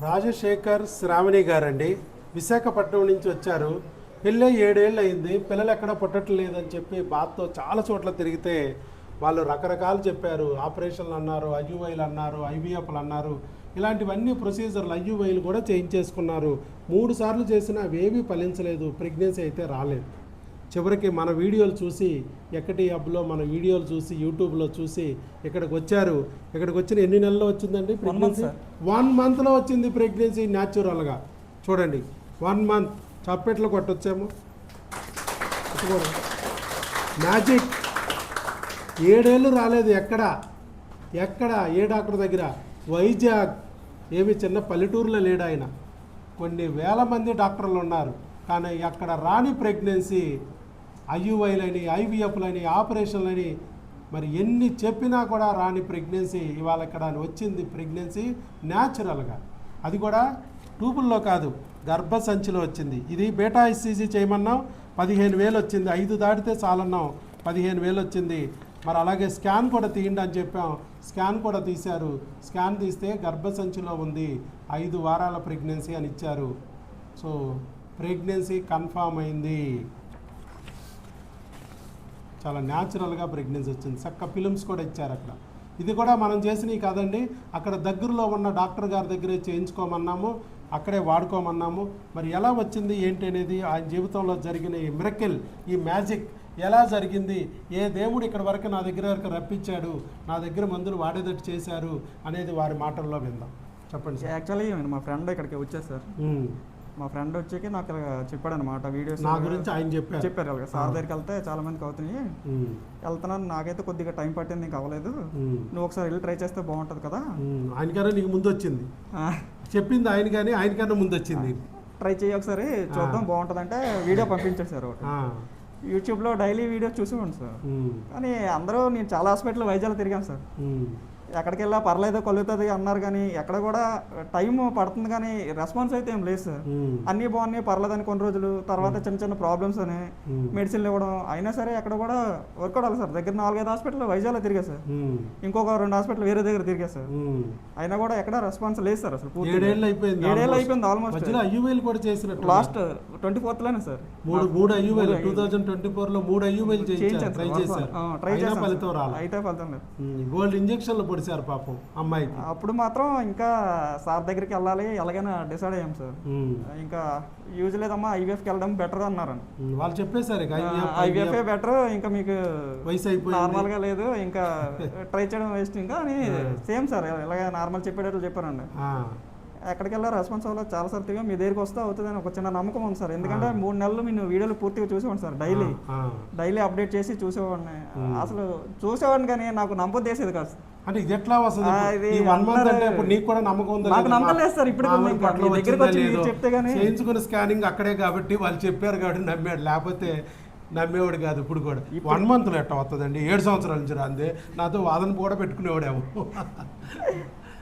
రాజశేఖర్ శ్రావణి గారండి. విశాఖపట్నం నుంచి వచ్చారు. పెళ్ళై ఏడేళ్ళు అయింది. పిల్లలు ఎక్కడ పుట్టట్లేదని చెప్పి బాధతో చాలా చోట్ల తిరిగితే వాళ్ళు రకరకాలు చెప్పారు. ఆపరేషన్లు అన్నారు ఐయువైలు అన్నారు ఐవీఎఫ్లు అన్నారు. ఇలాంటివన్నీ ప్రొసీజర్లు ఐయువైలు కూడా చేయించేసుకున్నారు. మూడు సార్లు చేసినా అవేవీ ఫలించలేదు. ప్రెగ్నెన్సీ అయితే రాలేదు. చివరికి మన వీడియోలు చూసి ఎక్కటి హబ్లో మన వీడియోలు చూసి యూట్యూబ్లో చూసి ఇక్కడికి వచ్చారు. ఇక్కడికి వచ్చిన ఎన్ని నెలల్లో వచ్చిందండి ప్రెగ్నెన్సీ వన్ మంత్లో వచ్చింది ప్రెగ్నెన్సీ న్యాచురల్గా చూడండి. వన్ మంత్ చప్పెట్లు కొట్టొచ్చాము. మ్యాజిక్ ఏడేళ్ళు రాలేదు ఎక్కడ? ఎక్కడ? ఏ డాక్టర్ దగ్గర? వైజాగ్. ఏమి చిన్న పల్లెటూరులో లేడు ఆయన. కొన్ని వేల మంది డాక్టర్లు ఉన్నారు. కానీ అక్కడ రాని ప్రెగ్నెన్సీ ఐయుఐలని ఐవీఎఫ్లని ఆపరేషన్లని మరి ఎన్ని చెప్పినా కూడా రాని ప్రెగ్నెన్సీ ఇవాళ ఇక్కడ వచ్చింది ప్రెగ్నెన్సీ న్యాచురల్గా. అది కూడా ట్యూబుల్లో కాదు గర్భసంచిలో వచ్చింది. ఇది బేటా ఎస్సీజీ చేయమన్నాం పదిహేను వేలు వచ్చింది. ఐదు దాటితే చాలన్నాం పదిహేను వేలు వచ్చింది. మరి అలాగే స్కాన్ కూడా తీయండి అని చెప్పాం. స్కాన్ కూడా తీశారు. స్కాన్ తీస్తే గర్భసంచిలో ఉంది. ఐదు వారాల ప్రెగ్నెన్సీ అని ఇచ్చారు. సో ప్రెగ్నెన్సీ కన్ఫామ్ అయింది. చాలా న్యాచురల్గా ప్రెగ్నెన్సీ వచ్చింది. చక్క ఫిలిమ్స్ కూడా ఇచ్చారు అక్కడ. ఇది కూడా మనం చేసినవి కాదండి. అక్కడ దగ్గరలో ఉన్న డాక్టర్ గారి దగ్గరే చేయించుకోమన్నాము అక్కడే వాడుకోమన్నాము. మరి ఎలా వచ్చింది ఏంటి అనేది ఆయన జీవితంలో జరిగిన ఈ మిరకిల్ ఈ మ్యాజిక్ ఎలా జరిగింది ఏ దేవుడు ఇక్కడ వరకు నా దగ్గర వరకు రప్పించాడు నా దగ్గర మందులు వాడేటట్టు చేశారు అనేది వారి మాటల్లో విందాం. చెప్పండి యాక్చువల్లీ మా ఫ్రెండ్ ఇక్కడికి వచ్చారు సార్. మా ఫ్రెండ్ వచ్చాక నాకు ఇలా చెప్పాడు అనమాట వీడియోస్ నా గురించి ఆయన చెప్పారు. చెప్పారు అలాగే. సార్ దగ్గరికి వెళ్తే చాలా మందికి అవుతున్నాయి. వెళ్తున్నాను నాకైతే కొద్దిగా టైం పట్టింది నీకు అవ్వలేదు. నువ్వు ఒకసారి వెళ్ళి ట్రై చేస్తే బాగుంటుంది కదా. ఉమ్. ఆయనకన్నా నీకు ముందు వచ్చింది చెప్పింది ఆయన కానీ ఆయనకన్నా ముందు వచ్చింది ట్రై చేయి ఒకసారి చూద్దాం బాగుంటుంది అంటే వీడియో పంపించాడు సార్ ఒకటి. యూట్యూబ్లో డైలీ వీడియో చూసేవాడు సార్. కానీ అందరూ నేను చాలా హాస్పిటల్ వైజాగ్ తిరిగాను సార్. ఎక్కడికి వెళ్ళా పర్లేదు కలుగుతుంది అన్నారు కానీ ఎక్కడ కూడా టైం పడుతుంది కానీ రెస్పాన్స్ అయితే ఏం లేదు సార్. అన్నీ బాగున్నాయి పర్లేదని కొన్ని రోజులు తర్వాత చిన్న చిన్న ప్రాబ్లమ్స్ అని. మెడిసిన్లు ఇవ్వడం అయినా సరే ఎక్కడ కూడా వర్కౌట్ అవ్వాలి సార్. దగ్గర నాలుగైదు హాస్పిటల్ వైజాగ్లో తిరిగా సార్. ఇంకొక రెండు హాస్పిటల్ వేరే దగ్గర తిరిగా సార్. అయినా కూడా ఎక్కడ రెస్పాన్స్ లేదు సార్ అసలు. ఏడేళ్ళు అయిపోయింది ఏడేళ్ళు almost. అయిపోయింది ఆల్మోస్ట్ ఐయువేలు కూడా చేసినట్టు లాస్ట్ ట్వంటీ ఫోర్త్లోనే సార్. మూడు మూడు ఐయువేలు. టూ థౌజండ్ ట్వంటీ ఫోర్లో మూడు ఐయువేలు చేయించారు ట్రై చేశారు. ట్రై ఫలితం అయితే ఫలితం లేదు. గోల్డ్ ఇంజక్షన్లు పొడిచారు పాపం అమ్మాయికి. అప్పుడు మాత్రం ఇంకా సార్ దగ్గరికి వెళ్ళాలి ఎలాగైనా డిసైడ్ అయ్యాం సార్. ఇంకా యూజ్ లేదమ్మా ఐవీఎఫ్కి వెళ్ళడం బెటర్ అన్నారు. వాళ్ళు చెప్పేశారు ఐవీఎఫ్ బెటర్ ఇంకా మీకు వయసు అయిపోయింది. నార్మల్గా లేదు ఇంకా ట్రై చేయడం వేస్ట్ ఇంకా అని సేమ్ సార్ ఇలాగ నార్మల్ చెప్పేటట్లు చెప్పారండి. ఆ. ఎక్కడికి వెళ్ళా రెస్పాన్స్ అవ్వలేదు. చాలా సార్లు తిరిగా. మీ దగ్గరికి వస్తే అవుతుందని ఒక చిన్న నమ్మకం ఉంది సార్. ఎందుకంటే మూడు నెలలు నేను వీడియోలు పూర్తిగా చూసేవాడిని సార్ డైలీ. డైలీ అప్డేట్ చేసి చూసేవాడిని. అసలు చూసేవాడిని కానీ నాకు నమ్మకం చేసేది కాదు. అంటే ఇది ఎట్లా వస్తుంది? వన్ మంత్ అంటే ఇప్పుడు నీకు కూడా నమ్మకం ఉందా నాకు? నమ్మకం లేదు సార్, ఇప్పుడు దగ్గరికి వచ్చి? చెప్తే గానీ- చేయించుకున్న స్కానింగ్ అక్కడే కాబట్టి వాళ్ళు చెప్పారు కాబట్టి నమ్మాడు. లేకపోతే నమ్మేవాడు కాదు ఇప్పుడు కూడా. వన్ మంత్లో ఎట్ట వస్తుందండి? ఏడు సంవత్సరాల నుంచి రాంది. నాతో వాదన కూడా పెట్టుకునేవాడేమో.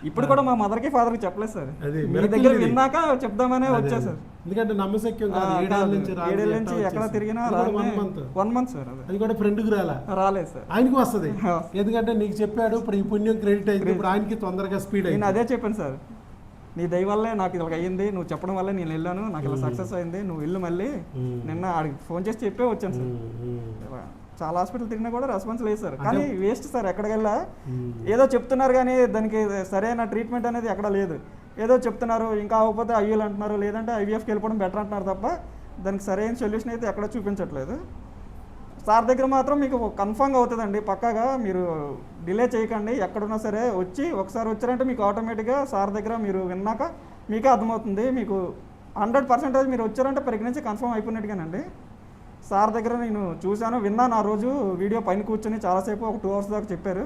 ఇప్పుడు కూడా మా మదర్కి ఫాదర్కి చెప్పలేదు సార్. మీ దగ్గర. విన్నాక చెప్దామనే వచ్చా సార్. ఎందుకంటే నమ్మశక్యం ఏడేళ్ళ. నుంచి ఏడేళ్ళ ఎక్కడ. తిరిగినా one. Month one month sir అది. కూడా ఫ్రెండ్కి రాలా? రాలేదు సార్. ఆయనకి వస్తుంది. ఎందుకంటే నీకు చెప్పాడు ఇప్పుడు ఈ పుణ్యం క్రెడిట్ అయింది ఇప్పుడు ఆయనకి తొందరగా స్పీడ్ అయింది. అదే చెప్పాను సార్. నీ దయ వల్లే నాకు ఇలా అయ్యింది నువ్వు చెప్పడం వల్లే నేను వెళ్ళాను నాకు ఇలా సక్సెస్ అయింది నువ్వు వెళ్ళు మళ్ళీ. నిన్న ఆడికి ఫోన్ చేసి చెప్పే వచ్చాను సార్. చాలా హాస్పిటల్ తిరిగినా కూడా రెస్పాన్స్ లేదు సార్. కానీ వేస్ట్ సార్ ఎక్కడికి వెళ్ళా ఉమ్. ఏదో చెప్తున్నారు కానీ దానికి సరైన ట్రీట్మెంట్ అనేది ఎక్కడ లేదు. ఏదో చెప్తున్నారు ఇంకా అవ్వకపోతే ఐయూలు అంటున్నారు లేదంటే ఐవీఎఫ్కి వెళ్ళిపోవడం బెటర్ అంటున్నారు తప్ప దానికి సరైన సొల్యూషన్ అయితే ఎక్కడ చూపించట్లేదు. సార్ దగ్గర మాత్రం మీకు కన్ఫామ్గా అవుతుందండి. పక్కాగా మీరు డిలే చేయకండి. ఎక్కడున్నా సరే వచ్చి ఒకసారి వచ్చారంటే మీకు ఆటోమేటిక్గా సార్ దగ్గర మీరు విన్నాక మీకే అర్థమవుతుంది. మీకు హండ్రెడ్ పర్సెంటేజ్ మీరు వచ్చారంటే ప్రెగ్నెన్సీ కన్ఫర్మ్ అయిపోయినట్టుగానండి. సార్ దగ్గర నేను చూశాను విన్నాను. ఆ రోజు వీడియో పైన కూర్చొని చాలాసేపు ఒక టూ అవర్స్ దాకా చెప్పారు.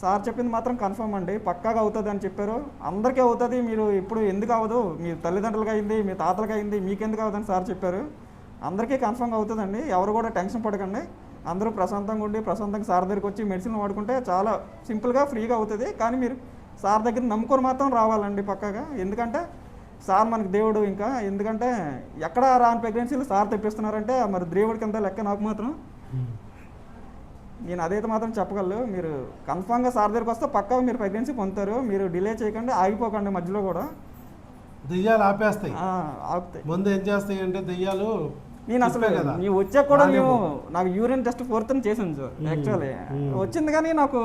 సార్ చెప్పింది మాత్రం కన్ఫర్మ్ అండి. పక్కాగా అవుతుంది అని చెప్పారు. అందరికీ అవుతుంది. మీరు ఇప్పుడు ఎందుకు అవ్వదు? మీ తల్లిదండ్రులకి అయింది మీ తాతలకి అయింది మీకెందుకు అవ్వదని సార్ చెప్పారు. అందరికీ కన్ఫర్మ్గా అవుతుందండి. ఎవరు కూడా టెన్షన్ పడకండి. అందరూ ప్రశాంతంగా ఉండి ప్రశాంతంగా సార్ దగ్గరికి వచ్చి మెడిసిన్ వాడుకుంటే చాలా సింపుల్గా ఫ్రీగా అవుతుంది. కానీ మీరు సార్ దగ్గర నమ్ముకొని మాత్రం రావాలండి పక్కాగా. ఎందుకంటే సార్ మనకి దేవుడు ఇంకా ఎందుకంటే ఎక్కడ రాని ప్రెగ్నెన్సీలు సార్ తెప్పిస్తున్నారంటే మరి దేవుడి కింద లెక్క నాకు మాత్రం. నేను అదైతే మాత్రం చెప్పగలను. మీరు కన్ఫామ్గా సార్ దగ్గరికి వస్తే పక్కా మీరు ప్రెగ్నెన్సీ పొందుతారు. మీరు డిలే చేయకండి ఆగిపోకండి మధ్యలో కూడా. దెయ్యాలు ఆపేస్తాయి. ఆపుతాయి. ముందు ఏం చేస్తాయి అంటే దెయ్యాలు నేను అసలు ನೀವು వచ్చాక కూడా. మేము నాకు యూరిన్ టెస్ట్ ఫోర్త్ చేసాను సార్ యాక్చువల్లీ వచ్చింది కానీ నాకు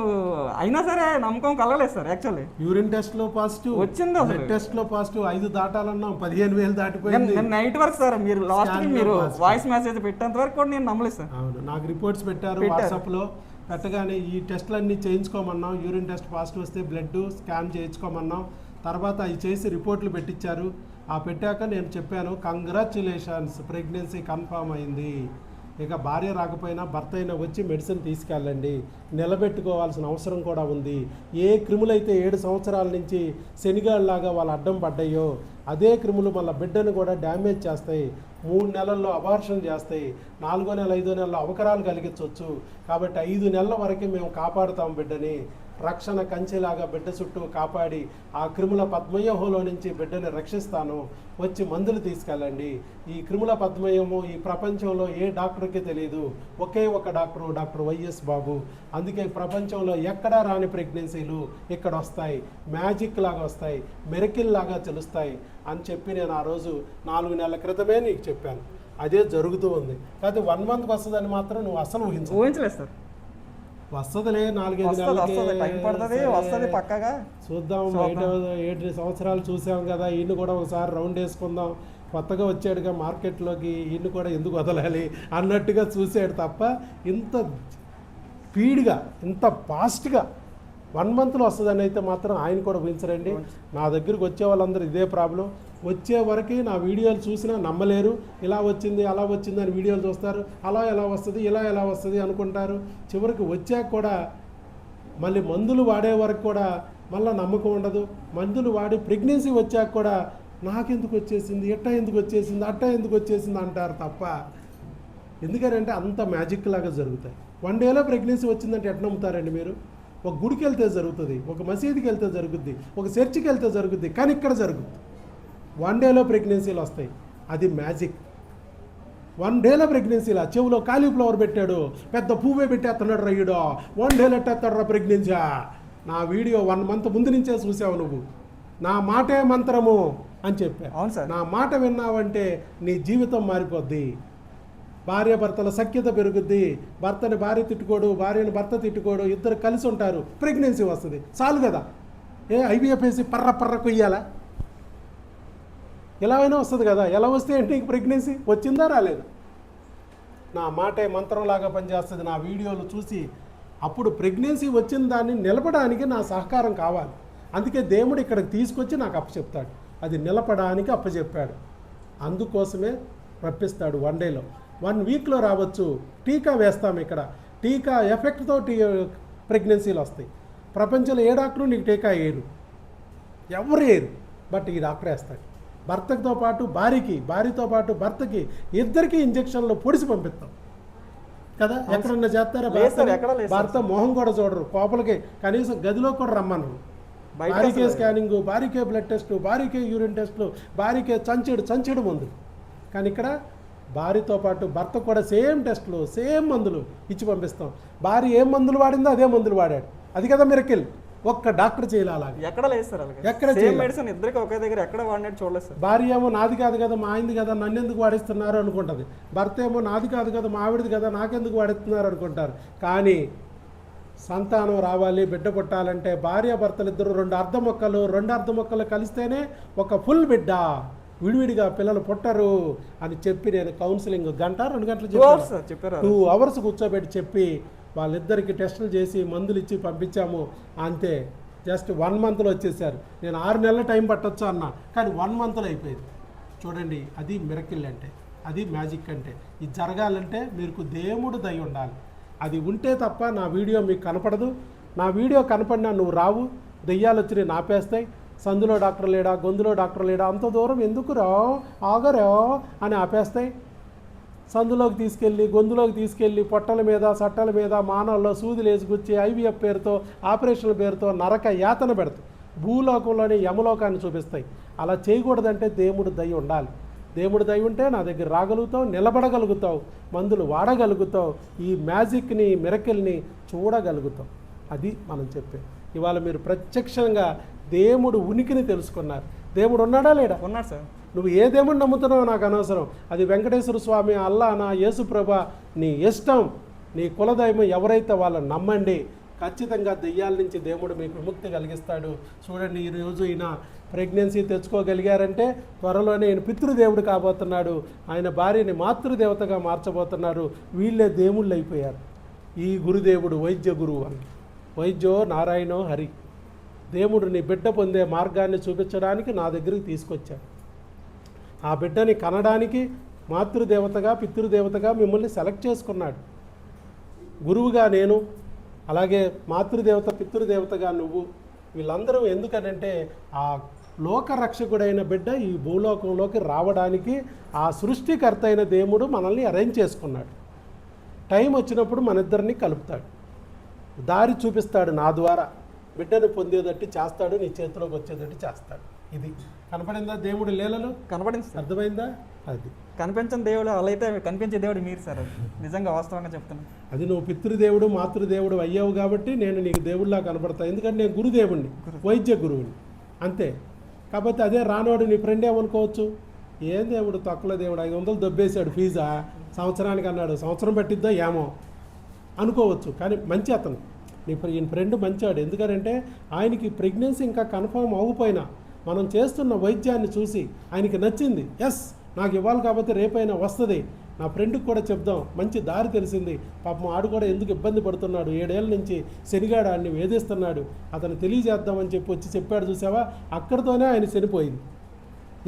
అయినా సరే నమ్మకం కలగలేదు సార్ యాక్చువల్లీ యూరిన్ టెస్ట్లో పాజిటివ్ వచ్చింది అసలు. టెస్ట్లో పాజిటివ్ ఐదు దాటాలన్నాం పదిహేను వేలు దాటిపోయింది నేను నైట్ వరకు సార్ మీరు లాస్ట్ మీరు. వాయిస్ మెసేజ్ పెట్టేంత వరకు కూడా నేను నమ్మలేదు సార్ అవును నాకు రిపోర్ట్స్ పెట్టారు. వాట్సాప్లో పెట్టగానే ఈ టెస్ట్లు అన్ని చేయించుకోమన్నాం యూరిన్ టెస్ట్ పాజిటివ్ వస్తే బ్లడ్ స్కాన్ చేయించుకోమన్నాం తర్వాత అవి చేసి రిపోర్ట్లు పెట్టించారు. ఆ పెట్టాక నేను చెప్పాను కంగ్రాచులేషన్స్ ప్రెగ్నెన్సీ కన్ఫామ్ అయింది. ఇక భార్య రాకపోయినా భర్త అయినా వచ్చి మెడిసిన్ తీసుకెళ్ళండి. నిలబెట్టుకోవాల్సిన అవసరం కూడా ఉంది. ఏ క్రిములైతే ఏడు సంవత్సరాల నుంచి శనిగాళ్ళలాగా వాళ్ళు అడ్డం పడ్డాయో అదే క్రిములు మళ్ళీ బిడ్డను కూడా డ్యామేజ్ చేస్తాయి. మూడు నెలల్లో అబార్షన్ చేస్తాయి. నాలుగో నెల ఐదో నెలలో అవకరాలు కలిగించవచ్చు కాబట్టి ఐదు నెలల వరకే మేము కాపాడుతాం బిడ్డని. రక్షణ కంచెలాగా బిడ్డ చుట్టూ కాపాడి ఆ క్రిముల పద్మయోహంలో నుంచి బిడ్డని రక్షిస్తాను. వచ్చి మందులు తీసుకెళ్ళండి. ఈ క్రిముల పద్మయము ఈ ప్రపంచంలో ఏ డాక్టర్కి తెలియదు ఒకే ఒక డాక్టరు డాక్టర్ వైఎస్ బాబు. అందుకే ప్రపంచంలో ఎక్కడా రాని ప్రెగ్నెన్సీలు ఇక్కడ వస్తాయి. మ్యాజిక్ లాగా వస్తాయి. మెరకిల్ లాగా తెలుస్తాయి. అని చెప్పి నేను ఆ రోజు నాలుగు నెలల క్రితమే నీకు చెప్పాను. అదే జరుగుతూ ఉంది. కాకపోతే వన్ మంత్కి వస్తుందని మాత్రం నువ్వు అసలు ఊహించు ఊహించలేదు సార్. వస్తుందిలే నాలుగైదు వస్తుంది వస్తుంది టైం పడుతుంది వస్తుంది పక్కగా. చూద్దాం బయట ఏడు సంవత్సరాలు చూసాం కదా ఈయన కూడా ఒకసారి రౌండ్ వేసుకుందాం. కొత్తగా వచ్చాడుగా మార్కెట్లోకి ఈయన కూడా ఎందుకు వదలాలి అన్నట్టుగా చూసాడు తప్ప ఇంత స్పీడ్గా ఇంత ఫాస్ట్గా వన్ మంత్లో వస్తుందని అయితే మాత్రం ఆయన కూడా ఊహించరండి. నా దగ్గరికి వచ్చే వాళ్ళందరూ ఇదే ప్రాబ్లం. వచ్చే వరకు నా వీడియోలు చూసినా నమ్మలేరు. ఇలా వచ్చింది అలా వచ్చింది అని వీడియోలు చూస్తారు. అలా ఎలా వస్తుంది ఇలా ఎలా వస్తుంది అనుకుంటారు. చివరికి వచ్చాక కూడా మళ్ళీ మందులు వాడే వరకు కూడా మళ్ళీ నమ్మకం ఉండదు. మందులు వాడి ప్రెగ్నెన్సీ వచ్చాక కూడా నాకెందుకు వచ్చేసింది ఎట్ట ఎందుకు వచ్చేసింది అట్టా ఎందుకు వచ్చేసింది అంటారు తప్ప ఎందుకంటే అంత మ్యాజిక్ లాగా జరుగుతాయి. వన్ డేలో ప్రెగ్నెన్సీ వచ్చిందంటే ఎట్లా నమ్ముతారండి మీరు? ఒక గుడికి వెళ్తే జరుగుతుంది ఒక మసీదుకి వెళ్తే జరుగుద్ది ఒక చర్చికి వెళ్తే జరుగుద్ది కానీ ఇక్కడ జరుగుద్ది. వన్ డేలో ప్రెగ్నెన్సీలు వస్తాయి. అది మ్యాజిక్ వన్ డేలో ప్రెగ్నెన్సీలా చెవులో కాలీఫ్లవర్ పెట్టాడు. పెద్ద పువ్వే పెట్టేస్తున్నాడు రయ్యుడు వన్ డేలో ఎట్టేస్తాడు ప్రెగ్నెన్సీ నా వీడియో వన్ మంత్ ముందు నుంచే చూసావు నువ్వు. నా మాటే మంత్రము అని చెప్పా. అవును సార్. నా మాట విన్నావంటే నీ జీవితం మారిపోద్ది. భార్య భర్తల సఖ్యత పెరుగుద్ది. భర్తని భార్య తిట్టుకోడు భార్యని భర్త తిట్టుకోడు ఇద్దరు కలిసి ఉంటారు. ప్రెగ్నెన్సీ వస్తుంది. చాలు కదా. ఏ ఐవీఎఫ్ వేసి పర్ర పర్ర కొయ్యాలా? ఎలా అయినా వస్తుంది కదా ఎలా వస్తే ఏంటి నీకు ప్రెగ్నెన్సీ వచ్చిందా రాలేదు? నా మాటే మంత్రంలాగా పనిచేస్తుంది నా వీడియోలు చూసి అప్పుడు ప్రెగ్నెన్సీ వచ్చిన దాన్ని నిలపడానికి నా సహకారం కావాలి. అందుకే దేవుడు ఇక్కడికి తీసుకొచ్చి నాకు అప్పచెప్తాడు. అది నిలపడానికి అప్పచెప్పాడు. అందుకోసమే రప్పిస్తాడు వన్ డేలో వన్ వీక్లో రావచ్చు టీకా వేస్తాం ఇక్కడ. టీకా ఎఫెక్ట్తో టీ ప్రెగ్నెన్సీలు వస్తాయి. ప్రపంచంలో ఏ డాక్టరు నీకు టీకా వేయరు? ఎవరు వేయరు? బట్ ఈ డాక్టర్ వేస్తాడు. భర్తతో పాటు భార్యకి భార్యతో పాటు భర్తకి ఇద్దరికి ఇంజక్షన్లు పొడిసి పంపిస్తాం. కదా? ఎక్కడన్నా చేస్తారా భర్త మొహం కూడా చూడరు. కోపలకి కనీసం గదిలో కూడా రమ్మను. భారీకే స్కానింగ్ భారీకే బ్లడ్ టెస్ట్ భారీకే యూరిన్ టెస్ట్లు భారీకే చంచెడు చంచెడు మందు. కానీ ఇక్కడ భార్యతో పాటు భర్త కూడా సేమ్ టెస్ట్లు సేమ్ మందులు ఇచ్చి పంపిస్తాం. భార్య ఏం మందులు వాడిందో అదే మందులు వాడాడు. అది కదా మిరకిల్. ఒక్క డాక్టర్ చేయాలి అలాగే. ఎక్కడ లేదు సార్ అలాగే. ఎక్కడ. మెడిసిన్ ఇద్దరికి ఒకే దగ్గర ఎక్కడ వాడినట్టు చూడలేదు సార్. భార్య ఏమో నాది కాదు కదా మా ఆయనది కదా నన్ను ఎందుకు వాడిస్తున్నారు అనుకుంటుంది. భర్త ఏమో నాది కాదు కదా మా ఆవిడది కదా నాకెందుకు వాడిస్తున్నారు అనుకుంటారు. కానీ సంతానం రావాలి బిడ్డ పుట్టాలంటే భార్య భర్తలు ఇద్దరు రెండు అర్ధ మొక్కలు రెండు అర్ధ మొక్కలు కలిస్తేనే ఒక ఫుల్ బిడ్డ. విడివిడిగా పిల్లలు పుట్టరు అని చెప్పి నేను కౌన్సిలింగ్ గంట రెండు గంటలు చెప్పారు. టూ అవర్స్ కూర్చోబెట్టి చెప్పి వాళ్ళిద్దరికి టెస్టులు చేసి మందులు ఇచ్చి పంపించాము అంతే. జస్ట్ వన్ మంత్లో వచ్చేసారు. నేను ఆరు నెలల టైం పట్టొచ్చు అన్నా కానీ వన్ మంత్లో అయిపోయింది. చూడండి అది మిరకిల్ అంటే అది మ్యాజిక్ అంటే ఇది జరగాలంటే మీకు దేవుడు దయ ఉండాలి. అది ఉంటే తప్ప నా వీడియో మీకు కనపడదు. నా వీడియో కనపడినా నువ్వు రావు దెయ్యాలు వచ్చి నేను ఆపేస్తాయి. సందులో డాక్టర్ లేడా గొంతులో డాక్టర్ లేడా అంత దూరం ఎందుకురా ఆగరా అని ఆపేస్తాయి. సందులోకి తీసుకెళ్ళి గొంతులోకి తీసుకెళ్ళి పొట్టల మీద సట్టల మీద మానవుల్లో సూదులు వేసుకొచ్చి ఐవీఎఫ్ పేరుతో ఆపరేషన్ల పేరుతో నరక యాతన పెడతాయి భూలోకంలోని యమలోకాన్ని చూపిస్తాయి. అలా చేయకూడదంటే దేవుడు దయ ఉండాలి. దేవుడు దయ ఉంటే నా దగ్గర రాగలుగుతావు నిలబడగలుగుతావు మందులు వాడగలుగుతావు ఈ మ్యాజిక్ని మిరకిల్ని చూడగలుగుతావు. అది మనం చెప్పే ఇవాళ మీరు ప్రత్యక్షంగా దేవుడు ఉనికిని తెలుసుకున్నారు. దేవుడు ఉన్నాడా లేడా? ఉన్నాడు సార్. నువ్వు ఏ దేవుడిని నమ్ముతున్నావో నాకు అనవసరం. అది వెంకటేశ్వర స్వామి అల్లా నా యేసుప్రభ నీ ఇష్టం నీ కులదైవం ఎవరైతే వాళ్ళని నమ్మండి ఖచ్చితంగా దెయ్యాల నుంచి దేవుడు మీకు విముక్తి కలిగిస్తాడు. చూడండి ఈరోజు ఈయన ప్రెగ్నెన్సీ తెచ్చుకోగలిగారంటే త్వరలోనే ఈయన పితృదేవుడు కాబోతున్నాడు. ఆయన భార్యని మాతృదేవతగా మార్చబోతున్నారు. వీళ్ళే దేవుళ్ళు అయిపోయారు ఈ గురుదేవుడు వైద్య గురువు అని. వైద్యో నారాయణో హరి. దేవుడు నీ బిడ్డ పొందే మార్గాన్ని చూపించడానికి నా దగ్గరికి తీసుకొచ్చాడు. ఆ బిడ్డని కనడానికి మాతృదేవతగా పితృదేవతగా మిమ్మల్ని సెలెక్ట్ చేసుకున్నాడు. గురువుగా నేను అలాగే మాతృదేవత పితృదేవతగా నువ్వు వీళ్ళందరూ ఎందుకనంటే ఆ లోకరక్షకుడైన బిడ్డ ఈ భూలోకంలోకి రావడానికి ఆ సృష్టికర్త అయిన దేవుడు మనల్ని అరేంజ్ చేసుకున్నాడు. టైం వచ్చినప్పుడు మన ఇద్దరిని కలుపుతాడు. దారి చూపిస్తాడు నా ద్వారా. బిడ్డను పొందేటట్టు చేస్తాడు నీ చేతిలోకి వచ్చేటట్టు చేస్తాడు. ఇది కనపడిందా దేవుడు లీలలు? కనపడింది సార్. అర్థమైందా? అది. కనిపించని దేవుడు అలా అయితే కనిపించే దేవుడు మీరు సార్ అది. నిజంగా వాస్తవంగా చెప్తున్నాను. అది నువ్వు పితృదేవుడు మాతృదేవుడు అయ్యావు కాబట్టి నేను నీకు దేవుడిలా కనబడతా ఎందుకంటే నేను గురుదేవుణ్ణి వైద్య గురువుని. అంతే. కాకపోతే అదే రానోడు నీ ఫ్రెండ్ ఏమనుకోవచ్చు? ఏం దేవుడు తక్కువ దేవుడు? ఐదు వందలు దొబ్బేశాడు ఫీజా? సంవత్సరానికి అన్నాడు సంవత్సరం పట్టిద్దా ఏమో? అనుకోవచ్చు. కానీ మంచి అతను. ఈయన ఫ్రెండ్ మంచాడు. ఎందుకంటే ఆయనకి ప్రెగ్నెన్సీ ఇంకా కన్ఫర్మ్ అవ్వపోయినా మనం చేస్తున్న వైద్యాన్ని చూసి ఆయనకి నచ్చింది. ఎస్ నాకు ఇవ్వాలి కాబట్టి రేపైనా వస్తుంది. నా ఫ్రెండ్కి కూడా చెప్దాం. మంచి దారి తెలిసింది. పాపం ఆడు కూడా ఎందుకు ఇబ్బంది పడుతున్నాడు? ఏడేళ్ళ నుంచి శనిగాడు ఆయన్ని వేధిస్తున్నాడు. అతను తెలియజేద్దామని చెప్పి వచ్చి చెప్పాడు చూసావా? అక్కడితోనే ఆయన చనిపోయింది.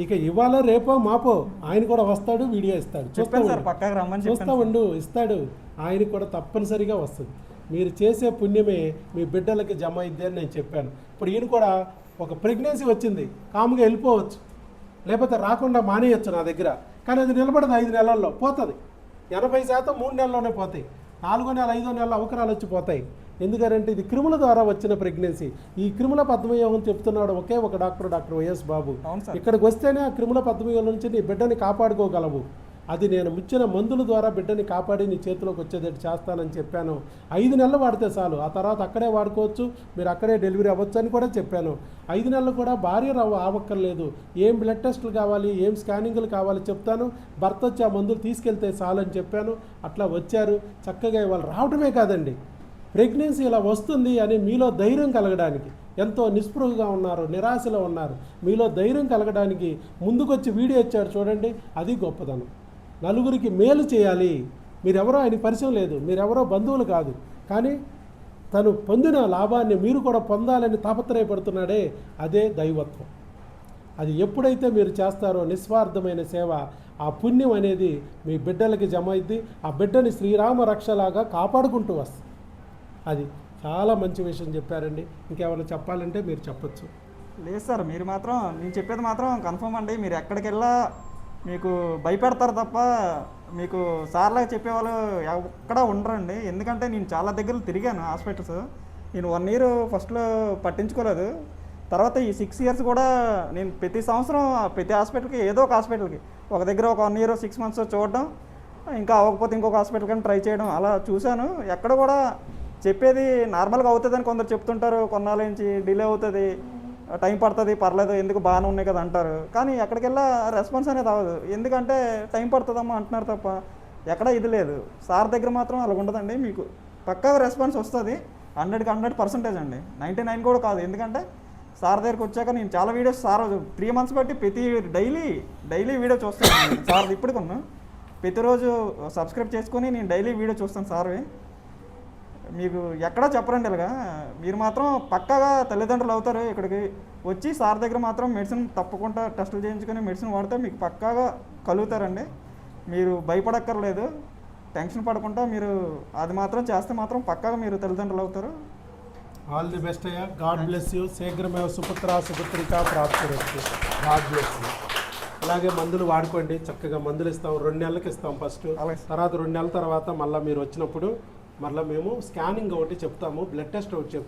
ఇక ఇవాళ రేపో మాపో? ఆయన కూడా వస్తాడు వీడియో ఇస్తాడు. చూస్తా ఉండు. ఇస్తాడు. ఆయనకు కూడా తప్పనిసరిగా వస్తుంది. మీరు చేసే పుణ్యమే మీ బిడ్డలకి జమ అయింది అని నేను చెప్పాను. ఇప్పుడు ఈయన కూడా ఒక ప్రెగ్నెన్సీ వచ్చింది. కాముగా వెళ్ళిపోవచ్చు. లేకపోతే రాకుండా మానేయచ్చు నా దగ్గర. కానీ అది నిలబడదు ఐదు నెలల్లో పోతుంది. ఎనభై శాతం మూడు నెలల్లోనే పోతాయి. నాలుగో నెల ఐదో నెలల అవకరాలు వచ్చి పోతాయి. ఎందుకంటే ఇది క్రిముల ద్వారా వచ్చిన ప్రెగ్నెన్సీ ఈ క్రిముల పద్మయోగం చెప్తున్నాడు ఒకే ఒక డాక్టర్ డాక్టర్ వైఎస్ బాబు. ఇక్కడికి వస్తేనే ఆ క్రిముల పద్మవ్యూహం నుంచి నీ బిడ్డని కాపాడుకోగలవు. అది నేను ముచ్చిన మందుల ద్వారా బిడ్డని కాపాడి నీ చేతిలోకి వచ్చేటట్టు చేస్తానని చెప్పాను. ఐదు నెలలు వాడితే చాలు. ఆ తర్వాత అక్కడే వాడుకోవచ్చు. మీరు అక్కడే డెలివరీ అవ్వచ్చు అని కూడా చెప్పాను. ఐదు నెలలు కూడా భార్య రవ్వ ఆవక్కర్లేదు. ఏం బ్లడ్ టెస్టులు కావాలి ఏం స్కానింగ్లు కావాలి చెప్తాను. భర్త వచ్చి ఆ మందులు తీసుకెళ్తే చాలు అని చెప్పాను. అట్లా వచ్చారు. చక్కగా ఇవాళ రావడమే కాదండి. ప్రెగ్నెన్సీ ఇలా వస్తుంది అని మీలో ధైర్యం కలగడానికి ఎంతో నిస్పృహగా ఉన్నారు నిరాశలో ఉన్నారు. మీలో ధైర్యం కలగడానికి ముందుకొచ్చి వీడియో ఇచ్చాడు చూడండి. అది గొప్పదనం నలుగురికి మేలు చేయాలి. మీరెవరో ఆయన పరిచయం లేదు. మీరెవరో బంధువులు కాదు. కానీ తను పొందిన లాభాన్ని మీరు కూడా పొందాలని తాపత్రయపడుతున్నాడే అదే దైవత్వం. అది ఎప్పుడైతే మీరు చేస్తారో నిస్వార్థమైన సేవ ఆ పుణ్యం అనేది మీ బిడ్డలకి జమ అయింది ఆ బిడ్డని శ్రీరామ రక్షలాగా కాపాడుకుంటూ వస్తుంది అది చాలా మంచి విషయం చెప్పారండి. ఇంకేమైనా చెప్పాలంటే మీరు చెప్పొచ్చు. లేదు సార్ మీరు మాత్రం నేను చెప్పేది మాత్రం కన్ఫర్మ్ అండి. మీరు ఎక్కడికి వెళ్ళా మీకు భయపెడతారు తప్ప మీకు సార్లాగా చెప్పేవాళ్ళు ఎక్కడ ఉండరండి. ఎందుకంటే నేను చాలా దగ్గర తిరిగాను హాస్పిటల్స్. నేను వన్ ఇయర్ ఫస్ట్లో పట్టించుకోలేదు. తర్వాత ఈ సిక్స్ ఇయర్స్ కూడా నేను ప్రతి సంవత్సరం ప్రతి హాస్పిటల్కి ఏదో ఒక హాస్పిటల్కి ఒక దగ్గర ఒక వన్ ఇయర్ సిక్స్ మంత్స్ చూడడం ఇంకా అవ్వకపోతే ఇంకొక హాస్పిటల్ కానీ ట్రై చేయడం అలా చూశాను. ఎక్కడ కూడా చెప్పేది నార్మల్గా అవుతుందని కొందరు చెప్తుంటారు. కొన్నాళ్ళ నుంచి డిలే అవుతుంది. టైం పడుతుంది పర్లేదు ఎందుకు బాగానే ఉన్నాయి కదా అంటారు. కానీ ఎక్కడికెళ్ళా రెస్పాన్స్ అనేది అవ్వదు. ఎందుకంటే టైం పడుతుందమ్మా అంటున్నారు తప్ప ఎక్కడ ఇది లేదు. సార్ దగ్గర మాత్రం అలా ఉండదండి మీకు. పక్కా రెస్పాన్స్ వస్తుంది హండ్రెడ్కి హండ్రెడ్ పర్సెంటేజ్ అండి. నైంటీ నైన్ కూడా కాదు. ఎందుకంటే సార్ దగ్గరికి వచ్చాక నేను చాలా వీడియోస్ సార్ త్రీ మంత్స్ బట్టి ప్రతి డైలీ డైలీ వీడియో చూస్తాను సార్ ఇప్పటికి ప్రతిరోజు సబ్స్క్రైబ్ చేసుకొని నేను డైలీ వీడియో చూస్తాను సార్వి. మీకు ఎక్కడా చెప్పరండి ఇలాగా. మీరు మాత్రం పక్కాగా తల్లిదండ్రులు అవుతారు ఇక్కడికి. వచ్చి సార్ దగ్గర మాత్రం మెడిసిన్ తప్పకుండా టెస్టులు చేయించుకొని మెడిసిన్ వాడితే మీకు పక్కాగా కలుగుతారండి. మీరు భయపడక్కర్లేదు. టెన్షన్ పడకుండా మీరు అది మాత్రం చేస్తే మాత్రం పక్కాగా మీరు తల్లిదండ్రులు అవుతారు. ఆల్ ది బెస్ట్ అయ్యా. God bless you. శీఘ్రమే సుపుత్ర సుపుత్రిక ప్రాప్తి గాడ్ బ్లెస్ యూ. అలాగే మందులు వాడుకోండి. చక్కగా మందులు ఇస్తాం. రెండు నెలలకి ఇస్తాం ఫస్ట్. అలాగే. తర్వాత రెండు నెలల తర్వాత మళ్ళీ మీరు వచ్చినప్పుడు మరలా మేము స్కానింగ్ ఒకటి చెప్తాము బ్లడ్ టెస్ట్ ఒకటి చెప్తాము.